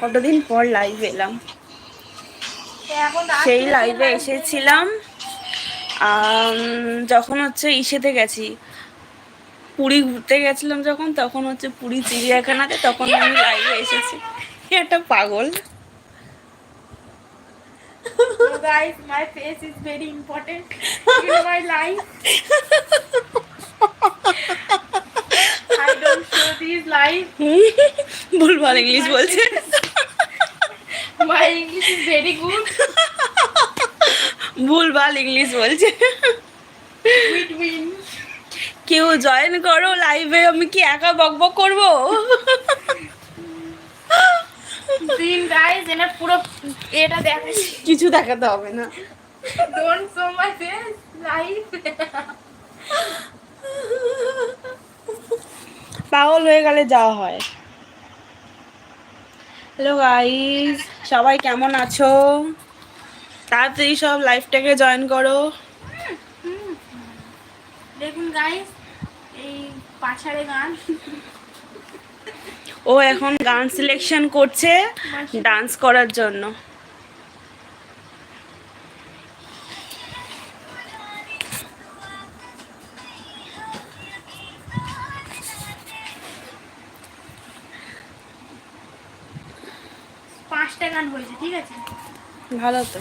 কতদিন পর লাইভ এলাম? সেই লাইভে এসেছিলাম যখন হচ্ছে ইসেতে গেছি পুরী ঘুরতে গেছিলাম যখন তখন হচ্ছে পুরী চিড়িয়াখানাতে তখন আমি লাইভে এসেছি। একটা পাগল। Guys, my face is very important in my life. I don't show these live. ভুলভাল ইংলিশ বলছে। My English is very good. ভুলভাল ইংলিশ বলছে. কেউ জয়েন করো লাইভে আমি কি একা বকবক করব Win guys, এনার পুরো এটা দেখাচ্ছি কিছু দেখাতে হবে না show my face live. পাগল হয়ে গেলে যাওয়া হয় হ্যালো গাইস সবাই কেমন আছো? তাড়াতাড়ি সব লাইফটাকে জয়েন করো। দেখুন গাইস এই পাছারে গান। ও এখন গান সিলেকশন করছে ডান্স করার জন্য। ভালো তো।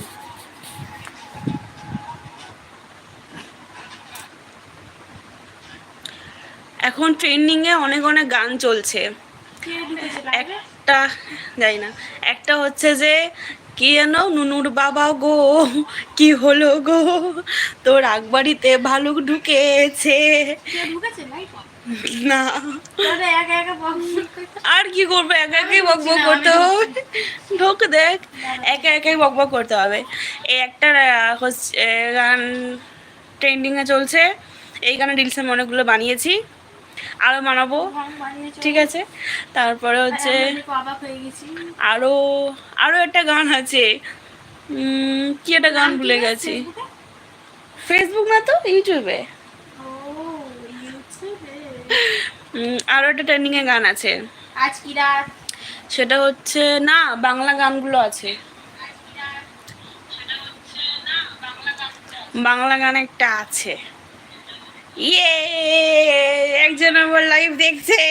এখন ট্রেন্ডিং এ অনেক অনেক গান চলছে। একটা যাই না একটা হচ্ছে যে কি যেন নুনুর বাবা গো কি হলো গো তোর আগবাড়িতে ভালুক ঢুকেছে। না। একা একা বক্স আর কি করবে? একা একাই বকবক করতে হবে। ঢোক দেখ। একা একাই বকবক করতে হবে। এই একটা হচ্ছে গান ট্রেন্ডিংয়ে চলছে। এই গানে রিলস আমি অনেকগুলো বানিয়েছি। আরও বানাবো। ঠিক আছে? তারপরে হচ্ছে আরও আরও একটা গান আছে। কি একটা গান ভুলে গেছি। ফেসবুক না তো? ইউটিউবে আরও একটা ট্রেন্ডিংয়ে গান আছে। আজ কি রাত সেটা হচ্ছে না বাংলা গানগুলো আছে। বাংলা গান একটা আছে। ইয়ে একজন আমার লাইভ দেখছে।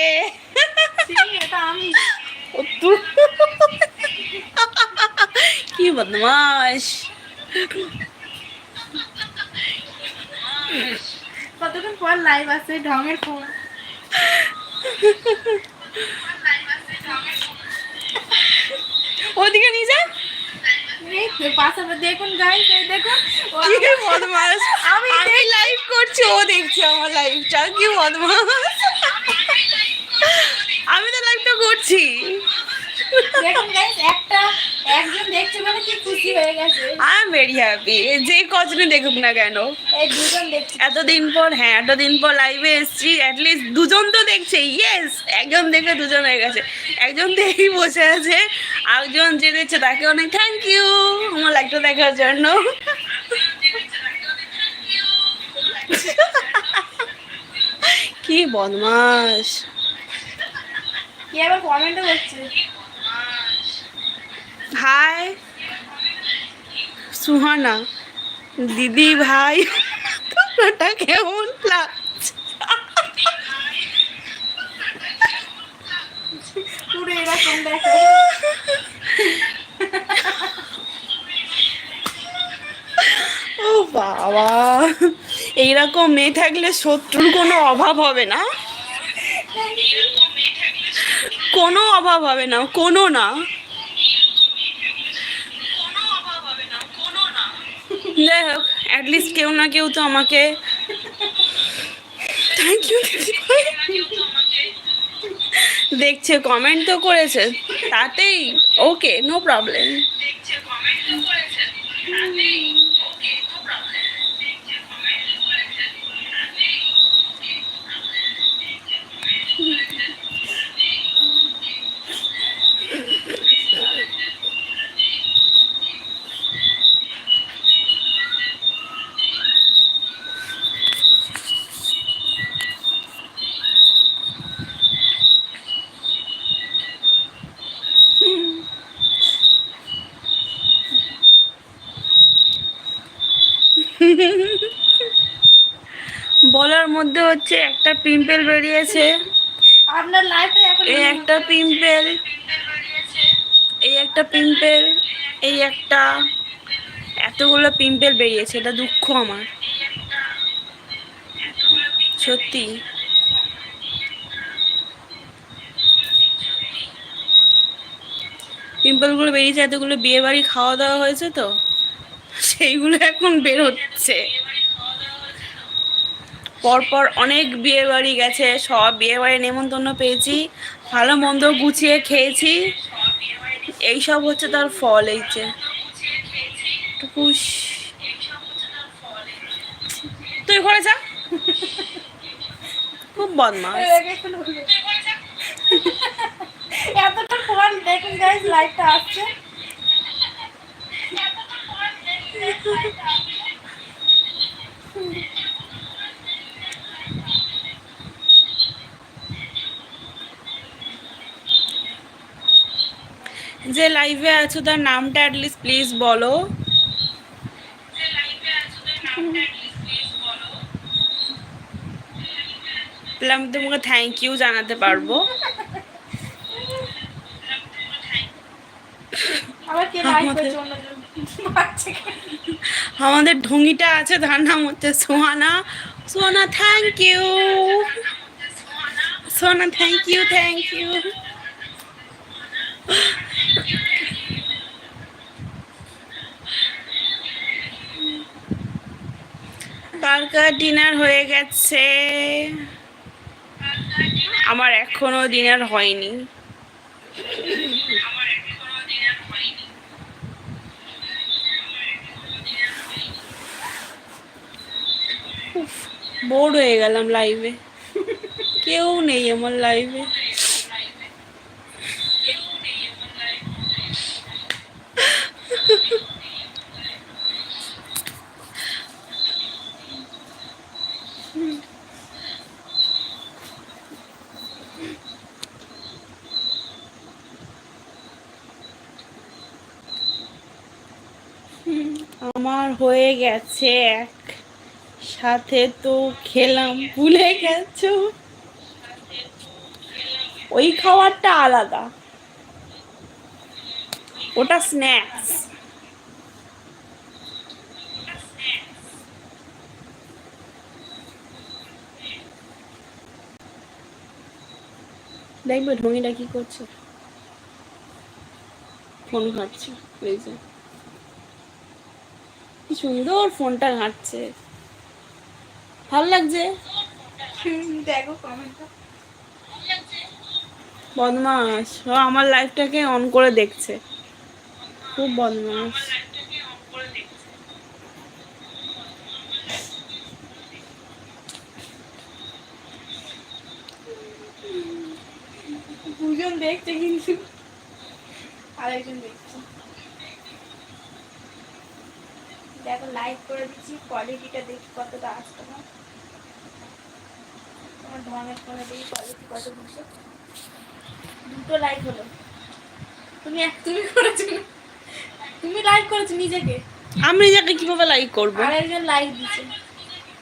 কি বদমাস। কতক্ষণ পর লাইভ আছে? ঢঙের ফোন ওদিকে নিয়ে যা। পাশাপাশি দেখুন গাইস এই দেখুন। কি বদমাস। আমি আমি লাইভ করছি ও দেখছে আমার লাইভটা কি বদমাস। আমি তো লাইভটা করছি। দেখুন গাইস একটা একজন দেখছে মানে কি খুশি হয়ে গেছে? আই এম ভেরি হ্যাপি যে কজনে দেখুক না কেন? এই দুজন দেখছে এতদিন পর হ্যাঁ এতদিন পর লাইভে এসেছি অ্যাটলিস্ট দুজন তো দেখছে ইয়েস একজন দেখে দুজন হয়ে গেছে। একজন দেখেই বসে আছে একজন যে দেখছে তাকে অনেক থ্যাংক ইউ আমার লাইভটা দেখার জন্য। কি বদমাস কি আবার কমেন্টও করছে হাই সুহানা দিদি ভাই কেমন লাগছে? পুরো এরকম দেখো। ও বাবা এইরকম মেয়ে থাকলে শত্রুর কোনো অভাব হবে না? কোনো অভাব হবে না কোনো না। যাই হোক অ্যাটলিস্ট কেউ না কেউ তো আমাকে থ্যাংক ইউ দেখছে কমেন্ট তো করেছে। তাতেই ওকে নো প্রবলেম বলার মধ্যে হচ্ছে একটা পিম্পল বেরিয়েছে। আপনার লাইফে এখন এই একটা পিম্পল এই একটা পিম্পল এই একটা এতগুলো পিম্পল বেরিয়েছে এটা দুঃখ আমার। সত্যি। পিম্পলগুলো বেরিয়েছে এতগুলো বিয়ে বাড়ি খাওয়া দাওয়া হয়েছে তো সেইগুলো এখন বের হচ্ছে পরপর অনেক বিয়ে বাড়ি গেছে, সব বিয়ে বাড়ি নেমন্তন্ন পেয়েছি, ভালো মন্দ গুছিয়ে খেয়েছি। এইসব হচ্ছে তার ফল, এই যে। তুই ঘরে যা। খুব বদমাস এতটা দেখুন লাইভটা আসছে। যে লাইভে আছো তার নামটা অ্যাটলিস্ট প্লিজ বলো। তাহলে আমি তোমাকে থ্যাংক ইউ জানাতে পারব। আবার কে বাচ্চা আমাদের ঢঙ্গিটা আছে, তার নাম হচ্ছে Sohana. Sohana thank you Sohana thank you thank you কালকার dinner হয়ে গেছে। আমার এখনও ডিনার হয়নি। বোর হয়ে গেলাম লাইভে কেউ নেই আমার লাইভে আমার হয়ে গেছে। এক সাথে তো খেলাম, ভুলে গেছো? ওই খাবারটা আলাদা। ওটা স্ন্যাক্স দেখবে ঢঙ্গিটা কি করছে? ফোন ঘাটছে কি সুন্দর ফোনটা ঘাটছে। ভালো লাগছে? দেখো কমেন্টটা বদমাস ও আমার লাইফটাকে অন করে দেখছে। খুব বদমাস দুজন দেখছে কিন্তু। আরেকজন দেখছে। দেখো লাইক করে দিচ্ছি কোয়ালিটিটা দেখি কতটা আসতো না। তোমার ধরনের ফোনে দেখি কোয়ালিটি কত দিচ্ছে। দুটো লাইক হলো। তুমি এক তুমি করেছ। তুমি লাইক করেছ নিজেকে। আমি যাকে কীভাবে লাইক করব? আর একজন লাইক দিচ্ছে।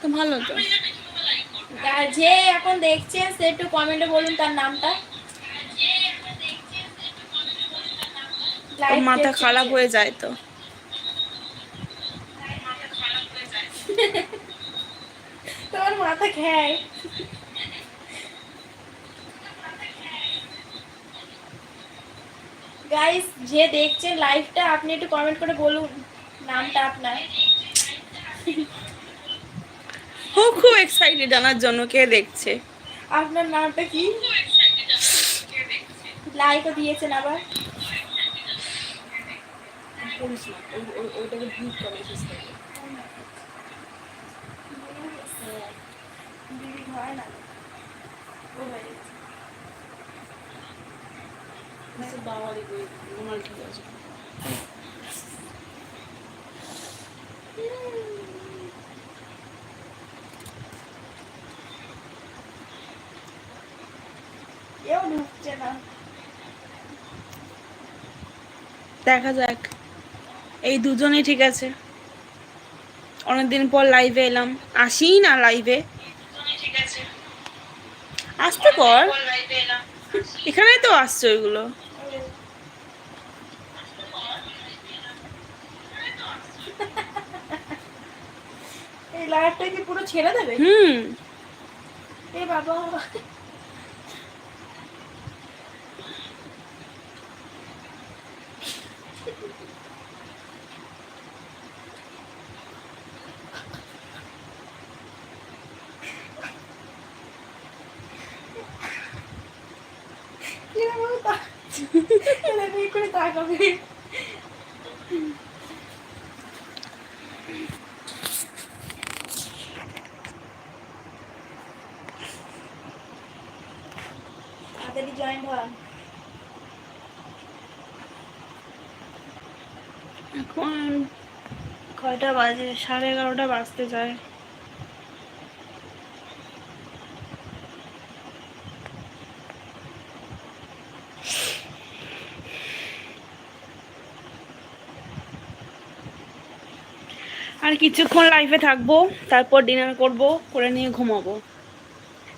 তো ভালো তো। যে এখন দেখছে সে একটু কমেন্টে বলুন তার নামটা। মাথা খারাপ হয়ে যায় তো। মাথা খায়। গাইস যে দেখছেন লাইভটা আপনি একটু কমেন্ট করে বলুন নামটা আপনার। ও খুব এক্সাইটেড জানার জন্য কে দেখছে? আপনার নামটা কি? লাইকও দিয়েছেন আবার। দিদি না ও হয়ে গেছে। দেখা যাক। এই দুজনেই ঠিক আছে। অনেকদিন পর লাইভে এলাম। আসি না লাইভে আসতে কর এখানেই তো আসছে ওইগুলো। এই লাইটটা কি পুরো ছেড়ে দেবে? হুম। এ বাবা। করে তাকাবে তাড়াতাড়ি জয়েন্ট হন এখন কয়টা বাজে? সাড়ে এগারোটা বাজতে যায়। আর কিছুক্ষণ লাইফে থাকব, তারপর ডিনার করব, করে নিয়ে ঘুমাবো।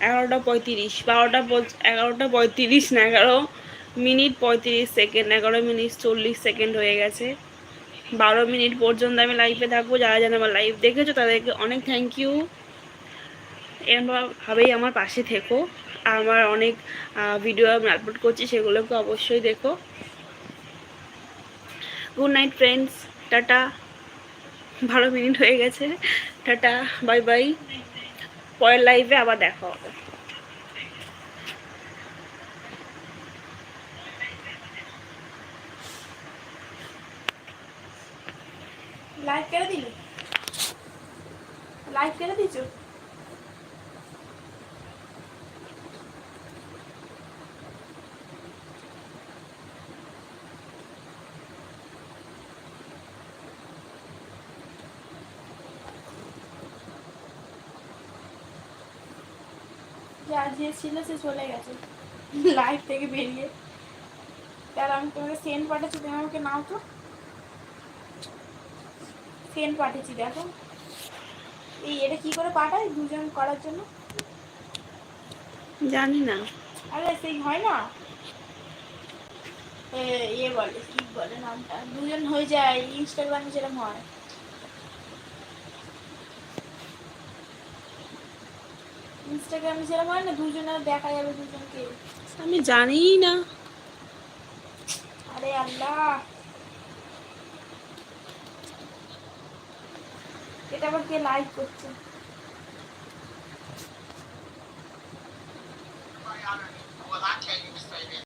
এগারোটা পঁয়ত্রিশ, বারোটা এগারোটা পঁয়ত্রিশ না এগারো মিনিট পঁয়ত্রিশ সেকেন্ড এগারো মিনিট চল্লিশ সেকেন্ড হয়ে গেছে। বারো মিনিট পর্যন্ত আমি লাইফে থাকব, যারা যারা আমার লাইভ দেখেছ তাদেরকে অনেক থ্যাংক ইউ এরমভাবেই আমার পাশে থেকো। আমার অনেক ভিডিও আমি আপলোড করছি, সেগুলোকে অবশ্যই দেখো। গুড নাইট ফ্রেন্ডস টাটা বারো মিনিট হয়ে গেছে। Tata, bye bye. পরের লাইভে আবার দেখা হবে। লাইভ কেটে দিলি? লাইভ কেটে দিছো যা যে ছিল সে চলে গেছে। লাইভ থেকে বেরিয়ে। তাহলে আমি তোমাকে সেন্ড পাঠাচ্ছি তুমি আমাকে নাও তো। সেন্ড পাঠিয়েছি দেখো। এই এটা কি করে পাঠায় দুজন করার জন্য? জানি না। আরে সেই হয় না? এ, বলে কি বলে নামটা। দুজন হয়ে যায় ইনস্টাগ্রামে যেরকম হয়। ইনস্টাগ্রামে যেরকম হয় না দুজনের দেখা যাবে দুজনকে? আমি জানি না। আরে আল্লাহ। এটা আবার কে লাইক করছে?